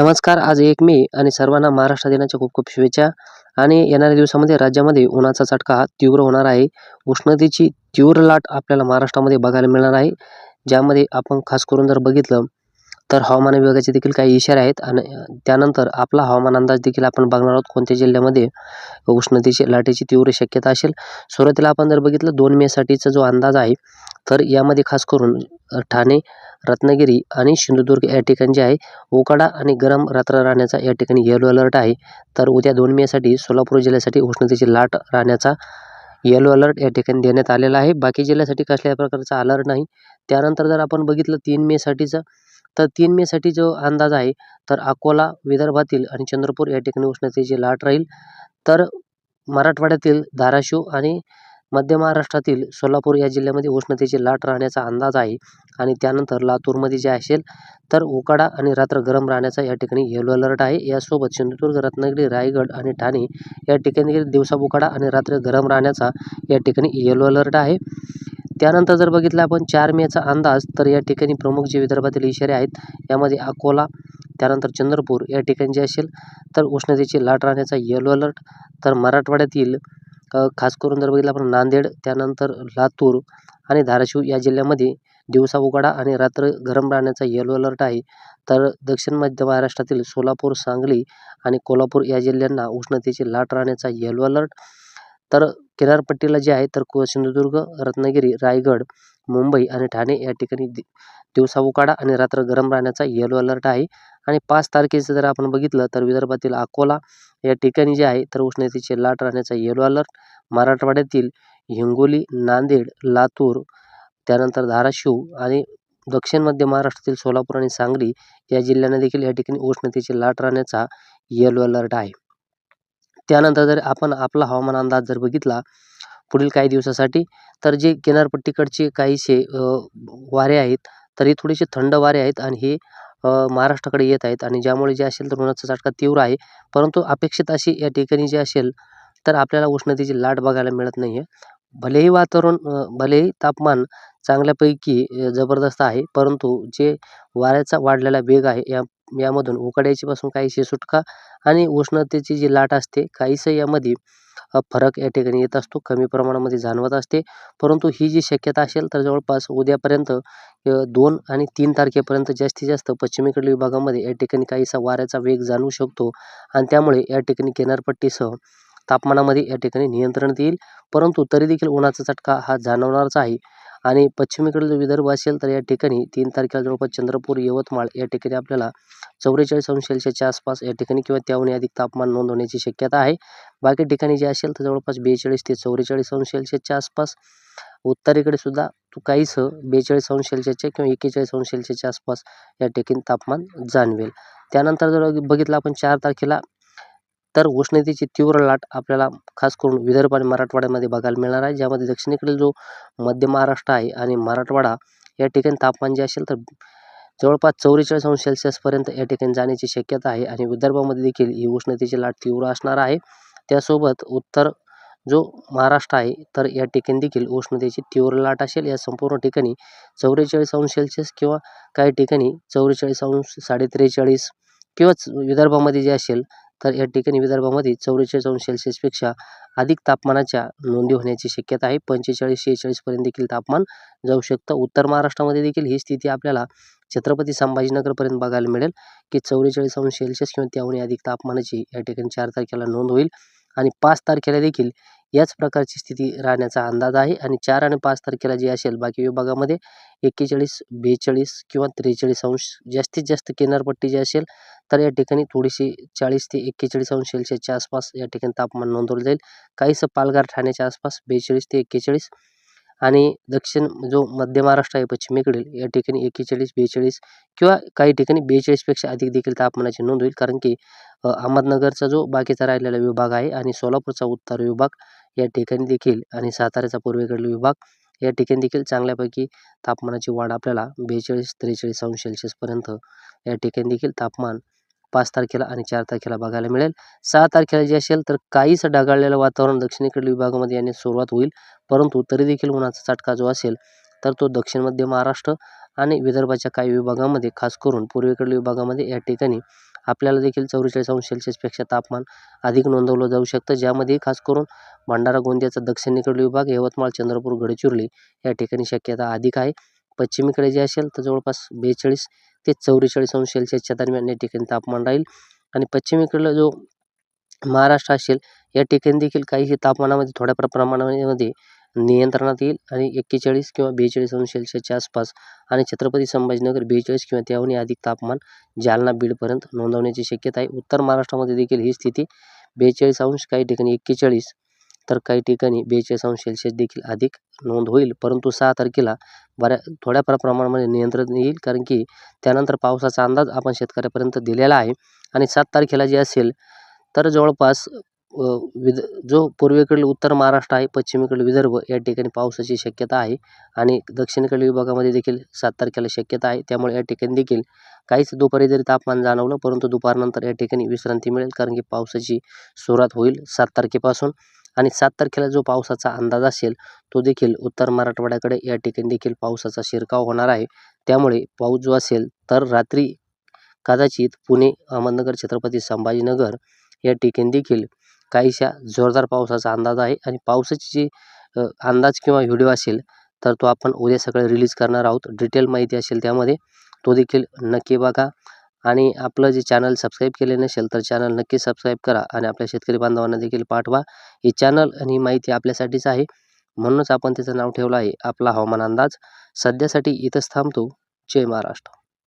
नमस्कार आज एक मे आणि सर्वांना महाराष्ट्र दिनाच्या खूप खूप शुभेच्छा. आणि येणाऱ्या दिवसामध्ये राज्यामध्ये उन्हाचा चटका हा तीव्र होणार आहे. उष्णतेची तीव्र लाट आपल्याला महाराष्ट्रामध्ये बघायला मिळणार आहे. ज्यामध्ये आपण खास करून जर बघितलं तर हवामान विभागाचे देखील काही इशारे आहेत आणि त्यानंतर आपला हवामान अंदाज देखील आपण बघणार आहोत. कोणत्या जिल्ह्यामध्ये उष्णतेची लाटेची तीव्र शक्यता असेल? सुरुवातीला आपण जर बघितलं दोन मेसाठीचा जो अंदाज आहे तर यामध्ये खास करून ठाणे रत्नागिरी आणि सिंधुदुर्ग या ठिकाणी जे आहे उकाडा आणि गरम रात्र राहण्याचा या ठिकाणी येलो अलर्ट आहे. तर उद्या दोन मेसाठी सोलापूर जिल्ह्यासाठी उष्णतेची लाट राहण्याचा येलो अलर्ट या ठिकाणी देण्यात आलेला आहे. बाकी जिल्ह्यासाठी कसल्या प्रकारचा अलर्ट नाही. त्यानंतर जर आपण बघितलं तीन मेसाठीचं तर तीन मेसाठी जो अंदाज आहे तर अकोला विदर्भातील आणि चंद्रपूर या ठिकाणी उष्णतेची लाट राहील. तर मराठवाड्यातील धाराशिव आणि मध्य महाराष्ट्रातील सोलापूर या जिल्ह्यामध्ये उष्णतेची लाट राहण्याचा अंदाज आहे आणि त्यानंतर लातूरमध्ये जे असेल तर उकाडा आणि रात्र गरम राहण्याचा या ठिकाणी येलो अलर्ट आहे. यासोबत सिंधुदुर्ग रत्नागिरी रायगड आणि ठाणे या ठिकाणी दिवसा उकाडा आणि रात्र गरम राहण्याचा या ठिकाणी येलो अलर्ट आहे. त्यानंतर जर बघितलं आपण चार मेचा अंदाज तर या ठिकाणी प्रमुख जे विदर्भातील इशारे आहेत यामध्ये अकोला त्यानंतर चंद्रपूर या ठिकाणी जे असेल तर उष्णतेची लाट राहण्याचा येलो अलर्ट. तर मराठवाड्यातील खास करून जर बघितलं आपण नांदेड त्यानंतर लातूर आणि धाराशिव या जिल्ह्यामध्ये दिवसा उकाडा आणि रात्र गरम राहण्याचा येलो अलर्ट आहे. तर दक्षिण मध्य महाराष्ट्रातील सोलापूर सांगली आणि कोल्हापूर या जिल्ह्यांना उष्णतेची लाट राहण्याचा येलो अलर्ट तर किनारपट्टीला जे आहे तर को सिंधुदुर्ग रत्नागिरी रायगड मुंबई आणि ठाणे या ठिकाणी दि दिवसा उकाडा आणि रात्र गरम राहण्याचा येलो अलर्ट आहे. आणि पाच तारखेचं जर आपण बघितलं तर विदर्भातील अकोला या ठिकाणी जे आहे तर उष्णतेची लाट राहण्याचा येलो अलर्ट मराठवाड्यातील हिंगोली नांदेड लातूर त्यानंतर धाराशिव आणि दक्षिण मध्य महाराष्ट्रातील सोलापूर आणि सांगली या जिल्ह्यांना देखील या ठिकाणी उष्णतेची लाट राहण्याचा येलो अलर्ट आहे. त्यानंतर जर आपण आपला हवामान अंदाज जर बघितला पुढील काही दिवसासाठी तर जे किनारपट्टीकडचे काहीसे वारे आहेत तर हे थोडेसे थंड वारे आहेत आणि हे महाराष्ट्राकडे येत आहेत आणि ज्यामुळे जे असेल तर उन्हाचा चटका तीव्र आहे. परंतु अपेक्षित अशी या ठिकाणी जी असेल तर आपल्याला उष्णतेची लाट बघायला मिळत नाही आहे भलेही वातावरण भलेही तापमान चांगल्यापैकी जबरदस्त आहे परंतु जे वाऱ्याचा वाढलेला वेग आहे या यामधून उकड्याचीपासून काहीशी सुटका आणि उष्णतेची जी लाट असते काहीसं यामध्ये फरक या ठिकाणी येत असतो. कमी प्रमाणामध्ये जाणवत असते. परंतु ही जी शक्यता असेल तर जवळपास उद्यापर्यंत दोन आणि तीन तारखेपर्यंत जास्तीत जास्त पश्चिमेकडील विभागामध्ये या ठिकाणी काहीसा वाऱ्याचा वेग जाणवू शकतो आणि त्यामुळे या ठिकाणी किनारपट्टीसह तापमानामध्ये या ठिकाणी नियंत्रण देईल परंतु तरी देखील उन्हाचा चटका हा जाणवणारच आहे. आणि पश्चिमेकडील विदर्भ असेल तर या ठिकाणी तीन तारखेला जवळपास चंद्रपूर यवतमाळ या ठिकाणी आपल्याला चौवेचाळीस अंश सेल्सिअसच्या आसपास या ठिकाणी किंवा त्याहूनही अधिक तापमान नोंद होण्याची शक्यता आहे. बाकी ठिकाणी जे असेल तर जवळपास बेचाळीस ते चौवेचाळीस अंश सेल्सिअसच्या आसपास. उत्तरेकडे सुद्धा तू काहीसं बेचाळीस अंश सेल्सिअसच्या किंवा एक्केचाळीस अंश सेल्सिअसच्या आसपास या ठिकाणी तापमान जाणवेल. त्यानंतर जर बघितलं आपण चार तारखेला तर उष्णतेची तीव्र लाट आपल्याला खास करून विदर्भ आणि मराठवाड्यामध्ये बघायला मिळणार आहे. ज्यामध्ये दक्षिणेकडील जो मध्य महाराष्ट्र आहे आणि मराठवाडा या ठिकाणी तापमान जे असेल तर जवळपास चौवेचाळीस अंश सेल्सिअसपर्यंत या ठिकाणी जाण्याची शक्यता आहे आणि विदर्भामध्ये देखील ही उष्णतेची लाट तीव्र असणार आहे. त्यासोबत उत्तर जो महाराष्ट्र आहे तर या ठिकाणी देखील उष्णतेची तीव्र लाट असेल. या संपूर्ण ठिकाणी चौवेचाळीस अंश सेल्सिअस किंवा काही ठिकाणी चौवेचाळीस अंश साडे त्रेचाळीस किंवाच विदर्भामध्ये जे असेल तर या ठिकाणी विदर्भामध्ये चौवेचाळीस अंश सेल्सिअसपेक्षा अधिक तापमानाच्या नोंदी होण्याची शक्यता आहे. पंचेचाळीस शेहेचाळीसपर्यंत देखील तापमान जाऊ शकतं. उत्तर महाराष्ट्रामध्ये देखील ही स्थिती आपल्याला छत्रपती संभाजीनगरपर्यंत बघायला मिळेल की चौवेचाळीस अंश सेल्सिअस किंवा त्याहूनही अधिक तापमानाची या ठिकाणी चार तारखेला नोंद होईल आणि पाच तारखेला देखील याच प्रकारची स्थिती राहण्याचा अंदाज आहे आणि चार आणि पाच तारखेला जी असेल बाकी विभागामध्ये एक्केचाळीस बेचाळीस किंवा त्रेचाळीस अंश जास्तीत जास्त किनारपट्टी जी असेल तर या ठिकाणी थोडीशी चाळीस ते एक्केचाळीस अंश सेल्सिअसच्या आसपास या ठिकाणी तापमान नोंदवलं जाईल. काहीसं पालघर ठाण्याच्या आसपास बेचाळीस ते एक्केचाळीस आणि दक्षिण जो मध्य महाराष्ट्र आहे पश्चिमेकडील या ठिकाणी एक्केचाळीस बेचाळीस किंवा काही ठिकाणी बेचाळीसपेक्षा अधिक देखील तापमानाची नोंद होईल. कारण की अहमदनगरचा जो बाकीचा राहिलेला विभाग आहे आणि सोलापूरचा उत्तर विभाग या ठिकाणी देखील आणि साताऱ्याचा पूर्वेकडील विभाग या ठिकाणी देखील चांगल्यापैकी तापमानाची वाढ आपल्याला बेचाळीस त्रेचाळीस अंश सेल्सिअसपर्यंत या ठिकाणी देखील तापमान पाच तारखेला आणि चार तारखेला बघायला मिळेल. सहा तारखेला जे असेल तर काहीसं ढगाळलेलं वातावरण दक्षिणेकडील विभागामध्ये याने सुरुवात होईल. परंतु तरी देखील उन्हाचा चटका जो असेल तर तो दक्षिण मध्य महाराष्ट्र आणि विदर्भाच्या काही विभागामध्ये खास करून पूर्वेकडील विभागामध्ये या ठिकाणी आपल्याला देखील चौवेचाळीस अंश सेल्सिअसपेक्षा तापमान अधिक नोंदवलं जाऊ शकतं. ज्यामध्ये खास करून भंडारा गोंदियाचा दक्षिणेकडील विभाग यवतमाळ चंद्रपूर गडचिरोली या ठिकाणी शक्यता अधिक आहे. पश्चिमेकडे जे असेल तर जवळपास बेचाळीस ते चौवेचाळीस अंश सेल्सिअसच्या दरम्यान या ठिकाणी तापमान राहील. आणि पश्चिमेकडला जो महाराष्ट्र असेल या ठिकाणी देखील काहीही तापमानामध्ये थोड्या प्रमाणामध्ये नियंत्रणात येईल आणि एक्केचाळीस किंवा बेचाळीस अंश सेल्सिअसच्या आसपास आणि छत्रपती संभाजीनगर बेचाळीस किंवा त्याहूनही अधिक तापमान जालना बीडपर्यंत नोंदवण्याची शक्यता आहे. उत्तर महाराष्ट्रामध्ये देखील ही स्थिती बेचाळीस अंश काही ठिकाणी एक्केचाळीस तर काही ठिकाणी बेचाळीस अंश सेल्सिअस देखील अधिक नोंद होईल. परंतु सहा तारखेला बऱ्या थोड्याफार प्रमाणामध्ये नियंत्रण येईल कारण की त्यानंतर पावसाचा अंदाज आपण शेतकऱ्यापर्यंत दिलेला आहे. आणि सात तारखेला जे असेल तर जवळपास विद जो पूर्वेकडील उत्तर महाराष्ट्र आहे पश्चिमेकडील विदर्भ या ठिकाणी पावसाची शक्यता आहे. आणि दक्षिणेकडील विभागामध्ये देखील सात तारखेला शक्यता आहे. त्यामुळे या ठिकाणी देखील काहीच दुपारी जरी तापमान जाणवलं परंतु दुपारनंतर या ठिकाणी विश्रांती मिळेल कारण की पावसाची सुरुवात होईल सात तारखेपासून. आणि सात तारखेला जो पावसाचा अंदाज असेल तो देखील उत्तर मराठवाड्याकडे या ठिकाणी देखील पावसाचा शिरकाव होणार आहे. त्यामुळे पाऊस जो असेल तर रात्री कदाचित पुणे अहमदनगर छत्रपती संभाजीनगर या ठिकाणी देखील काहीशा जोरदार पावसाचा अंदाज आहे. आणि पावसाची जी अंदाज किंवा व्हिडिओ असेल तर तो आपण उद्या सकाळी रिलीज करणार आहोत. डिटेल माहिती असेल त्यामध्ये तो देखील नक्की बघा. आणि आपलं जे चॅनल सबस्क्राईब केले नसेल तर चॅनल नक्की सबस्क्राईब करा आणि आपल्या शेतकरी बांधवांना देखील पाठवा. ही चॅनल आणि ही माहिती आपल्यासाठीच आहे. म्हणूनच आपण त्याचं नाव ठेवलं आहे आपला हवामान अंदाज. सध्यासाठी इथंच थांबतो. जय महाराष्ट्र.